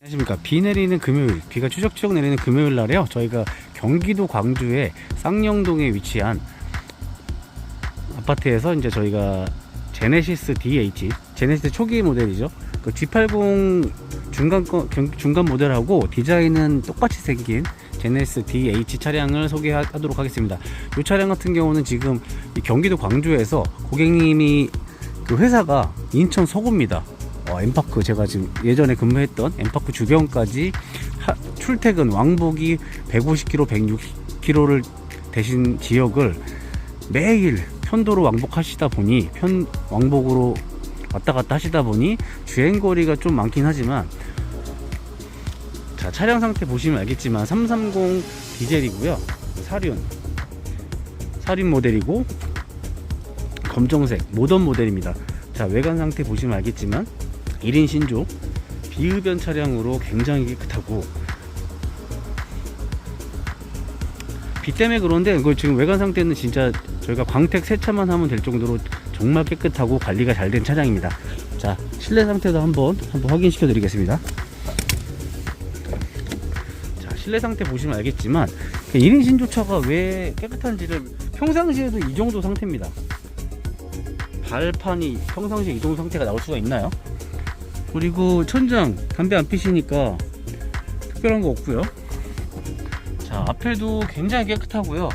안녕하십니까. 비 내리는 금요일, 비가 추적추적 내리는 금요일 날에요. 저희가 경기도 광주의 쌍용동에 위치한 아파트에서 이제 저희가 제네시스 DH, 제네시스 초기 모델이죠. 그 G80 중간 중간 모델하고 디자인은 똑같이 생긴 제네시스 DH 차량을 소개하도록 하겠습니다. 이 차량 같은 경우는 지금 이 경기도 광주에서 고객님이 그 회사가 인천 서구입니다. 어, 엠파크 제가 지금 예전에 근무했던 엠파크 주변까지 하- 출퇴근 왕복이 150km, 160km를 대신 지역을 매일 편도로 왕복하시다 보니 편 왕복으로 왔다 갔다 하시다 보니 주행 거리가 좀 많긴 하지만 자 차량 상태 보시면 알겠지만 330 디젤이고요. 사륜. 사륜 모델이고 검정색 모던 모델입니다. 자 외관 상태 보시면 알겠지만 1인 신조 비흡연 차량으로 굉장히 깨끗하고 비 때문에 그런데 이거 지금 외관 상태는 진짜 저희가 광택 세차만 하면 될 정도로 정말 깨끗하고 관리가 잘 된 차량입니다. 자 실내 상태도 한번 한번 확인시켜 드리겠습니다. 자 실내 상태 보시면 알겠지만 1인 신조차가 왜 깨끗한지를 평상시에도 이 정도 상태입니다. 발판이 평상시에 이 정도 상태가 나올 수가 있나요? 그리고 천장 담배 안 피시니까 특별한 거 없고요. 자 앞에도 굉장히 깨끗하고요.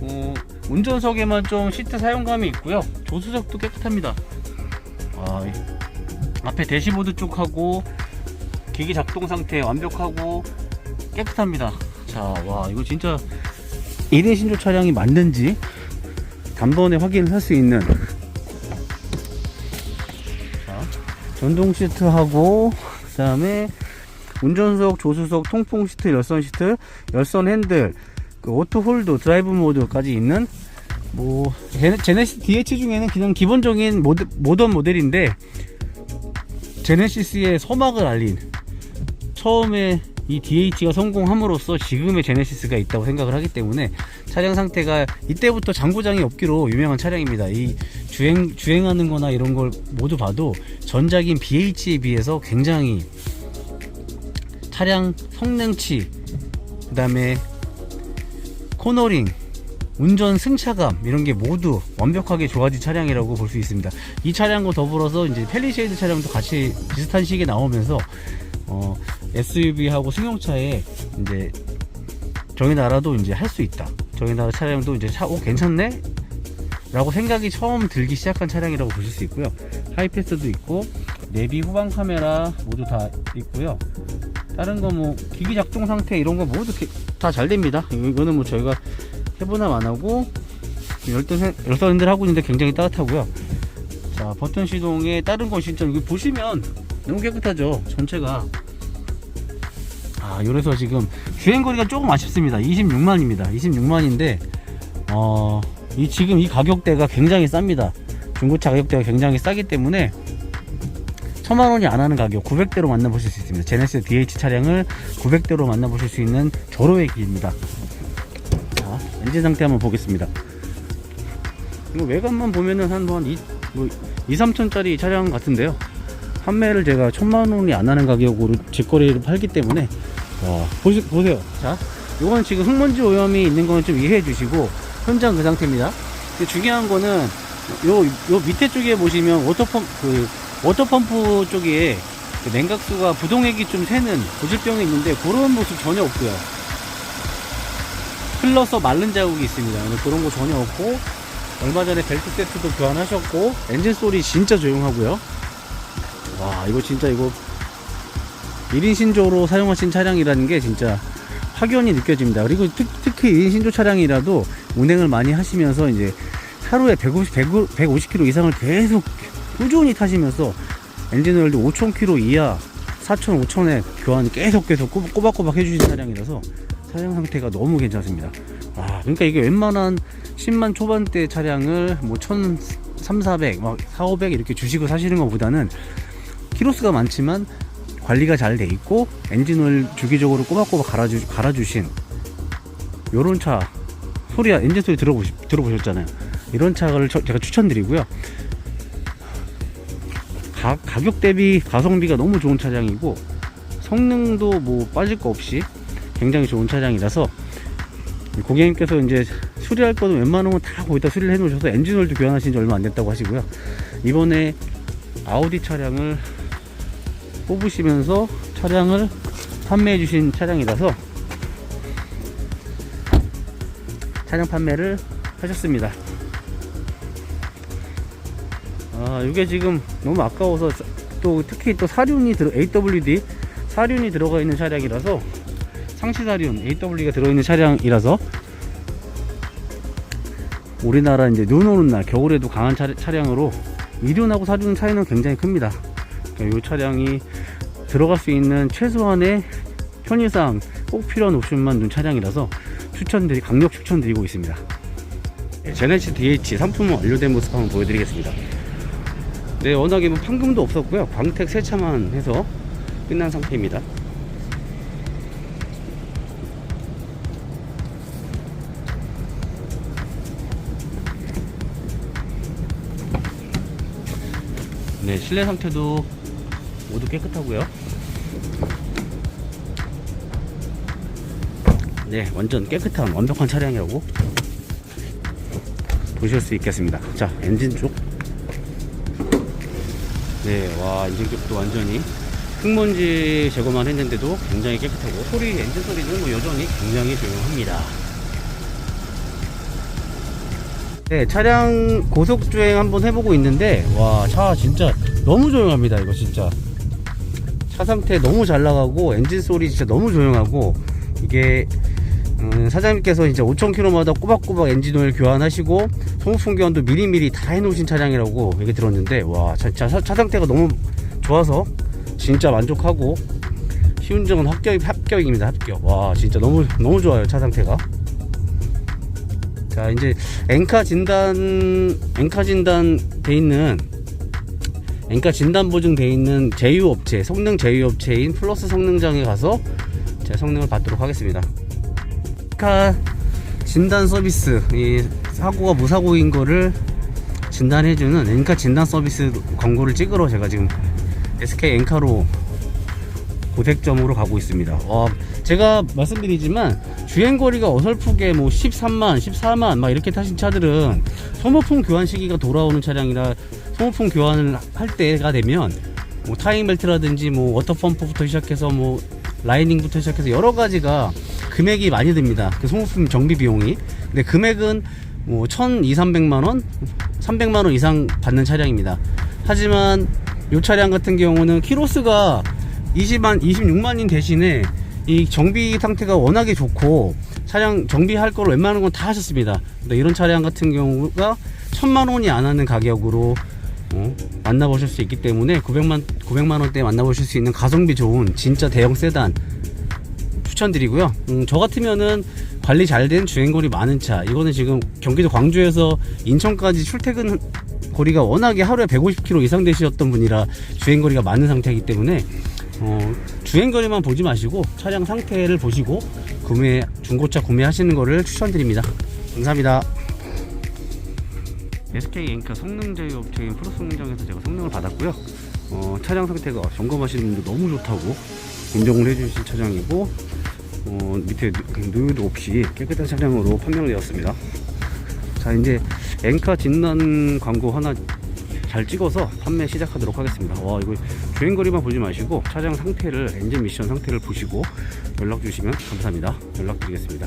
어, 운전석에만 좀 시트 사용감이 있고요. 조수석도 깨끗합니다. 아, 이- 앞에 대시보드 쪽하고 기기 작동 상태 완벽하고 깨끗합니다. 자, 와 이거 진짜 1인 신조 차량이 맞는지 단번에 확인을 할 수 있는 전동 시트하고 그 다음에 운전석, 조수석, 통풍 시트, 열선 시트, 열선 핸들, 그 오토 홀드, 드라이브 모드까지 있는 뭐 제네- 제네시스 DH 중에는 그냥 기본적인 모드, 모던 모델인데 제네시스의 서막을 알린 처음에 이 DH가 성공함으로써 지금의 제네시스가 있다고 생각을 하기 때문에 차량 상태가 이때부터 장고장이 없기로 유명한 차량입니다. 이 주행 주행하는 거나 이런 걸 모두 봐도 전작인 BH에 비해서 굉장히 차량 성능치 그다음에 코너링 운전 승차감 이런 게 모두 완벽하게 좋아진 차량이라고 볼 수 있습니다. 이 차량과 더불어서 이제 펠리쉐이드 차량도 같이 비슷한 시기에 나오면서 어, SUV하고 승용차에 이제 저희 나라도 이제 할 수 있다. 저희 나라 차량도 이제 차, 오 괜찮네? 라고 생각이 처음 들기 시작한 차량이라고 보실 수 있고요. 하이패스도 있고 내비 후방 카메라 모두 다 있고요. 다른 거 뭐 기기 작동 상태 이런 거 모두 다 잘 됩니다. 이거- 이거는 뭐 저희가 해보나 안 하고 열선 열선 핸들 하고 있는데 굉장히 따뜻하고요. 자 버튼 시동에 다른 건 진짜 이거 보시면 너무 깨끗하죠 전체가. 아 이래서 지금 주행 거리가 조금 아쉽습니다. 26만입니다. 26만인데 어. 이 지금 이 가격대가 굉장히 쌉니다. 중고차 가격대가 굉장히 싸기 때문에 천만 원이 안 하는 가격 900대로 만나보실 수 있습니다. 제네시스 DH 차량을 900대로 만나보실 수 있는 절호의 길입니다. 자, 엔진 상태 한번 보겠습니다. 이거 외관만 보면은 한번 2, 뭐 2, 3천짜리 차량 같은데요. 판매를 제가 천만 원이 안 하는 가격으로 직거래를 팔기 때문에 와, 보시, 보세요. 자, 이건 지금 흙먼지 오염이 있는 건 좀 이해해 주시고 현장 그 상태입니다. 중요한 거는 요, 요 밑에 쪽에 보시면 워터펌프, 그, 워터펌프 쪽에 그 냉각수가 부동액이 좀 새는 고질병이 있는데 그런 모습 전혀 없고요. 흘러서 마른 자국이 있습니다. 그런 거 전혀 없고 얼마 전에 벨트 세트도 교환하셨고 엔진 소리 진짜 조용하고요. 와 이거 진짜 이거 1인 신조로 사용하신 차량이라는 게 진짜 확연히 느껴집니다. 그리고 특, 특히 1인 신조 차량이라도 운행을 많이 하시면서 이제 하루에 150, 150km 이상을 계속 꾸준히 타시면서 엔진 오일도 5,000km 이하 4,000, 5,000에 교환 계속 계속 꼬- 꼬박꼬박 해주신 차량이라서 차량 상태가 너무 괜찮습니다. 아, 그러니까 이게 웬만한 10만 초반대 차량을 뭐 1,300, 400, 막 4, 500 이렇게 주시고 사시는 것보다는 키로수가 많지만 관리가 잘 돼 있고 엔진을 주기적으로 꼬박꼬박 갈아주, 갈아주신 요런 차 소리 엔진 소리 들어보시, 들어보셨잖아요 이런 차를 저- 제가 추천드리고요 가, 가격 대비 가성비가 너무 좋은 차량이고 성능도 뭐 빠질 거 없이 굉장히 좋은 차량이라서 고객님께서 이제 수리할 거는 웬만하면 다 거기다 수리를 해 놓으셔서 엔진오일도 교환하신 지 얼마 안 됐다고 하시고요. 이번에 아우디 차량을 뽑으시면서 차량을 판매해 주신 차량이라서 차량 판매를 하셨습니다. 아, 이게 지금 너무 아까워서 또 특히 또 사륜이 들어 AWD 사륜이 들어가 있는 차량이라서 상시 사륜 AWD가 들어 있는 차량이라서 우리나라 이제 눈 오는 날 겨울에도 강한 차, 차량으로 이륜하고 사륜 차이는 굉장히 큽니다. 그러니까 이 차량이 들어갈 수 있는 최소한의 편의상 꼭 필요한 옵션만 둔 차량이라서 추천드리 강력 추천드리고 있습니다. 네, 제네시 DH 상품 완료된 모습 한번 보여드리겠습니다. 네, 워낙에 뭐 판금도 없었고요. 광택 세차만 해서 끝난 상태입니다. 네, 실내 상태도 모두 깨끗하고요. 네, 완전 깨끗한 완벽한 차량이라고 보실 수 있겠습니다. 자, 엔진 쪽. 네, 와, 엔진 쪽도 완전히 흙먼지 제거만 했는데도 굉장히 깨끗하고 소리, 엔진 소리는 뭐 여전히 굉장히 조용합니다. 네, 차량 고속 주행 한번 해보고 있는데 와, 차 진짜 너무 조용합니다. 이거 진짜 차 상태 너무 잘 나가고 엔진 소리 진짜 너무 조용하고 이게 음, 사장님께서 이제 5,000km마다 꼬박꼬박 엔진 오일 교환하시고 소모품 교환도 미리미리 다 해놓으신 차량이라고 얘기 들었는데 와 진짜 차, 차 상태가 너무 좋아서 진짜 만족하고 시운전은 합격 합격입니다 합격 와 진짜 너무 너무 좋아요 차 상태가 자 이제 엔카 진단 엔카 진단 돼 있는 엔카 진단 보증 돼 있는 제휴 업체 성능 제휴 업체인 플러스 성능장에 가서 제 성능을 받도록 하겠습니다. 엔카 진단 서비스 이 사고가 무사고인 거를 진단해주는 엔카 진단 서비스 광고를 찍으러 제가 지금 SK 엔카로 고색점으로 가고 있습니다. 와, 제가 말씀드리지만 주행거리가 어설프게 뭐 13만, 14만 막 이렇게 타신 차들은 소모품 교환 시기가 돌아오는 차량이라 소모품 교환을 할 때가 되면 뭐 타이밍 벨트라든지 뭐 워터 펌프부터 시작해서 뭐 라이닝부터 시작해서 여러 가지가 금액이 많이 듭니다. 그 소모품 정비 비용이. 근데 금액은 뭐 1,200, 300만 원, 300만 원 이상 받는 차량입니다. 하지만 이 차량 같은 경우는 키로수가 20만, 26만인 대신에 이 정비 상태가 워낙에 좋고 차량 정비할 거를 웬만한 건 다 하셨습니다. 근데 이런 차량 같은 경우가 천만 원이 안 하는 가격으로 어, 만나보실 수 있기 때문에 900만 900만 원대 만나보실 수 있는 가성비 좋은 진짜 대형 세단 추천드리고요. 음, 저 같으면은 관리 잘 된 주행거리 많은 차 이거는 지금 경기도 광주에서 인천까지 출퇴근 거리가 워낙에 하루에 150km 이상 되셨던 분이라 주행거리가 많은 상태이기 때문에 어, 주행거리만 보지 마시고 차량 상태를 보시고 구매 중고차 구매하시는 거를 추천드립니다. 감사합니다. SK 앵카 성능 제휴 업체인 프로스 성능장에서 제가 성능을 받았고요. 어, 차량 상태가 점검하시는 분도 너무 좋다고 인정을 해주신 차량이고 어, 밑에 누- 누유도 없이 깨끗한 차량으로 판명되었습니다. 자 이제 앵카 진단 광고 하나 잘 찍어서 판매 시작하도록 하겠습니다. 와 이거 주행거리만 보지 마시고 차량 상태를 엔진 미션 상태를 보시고 연락 주시면 감사합니다. 연락 드리겠습니다.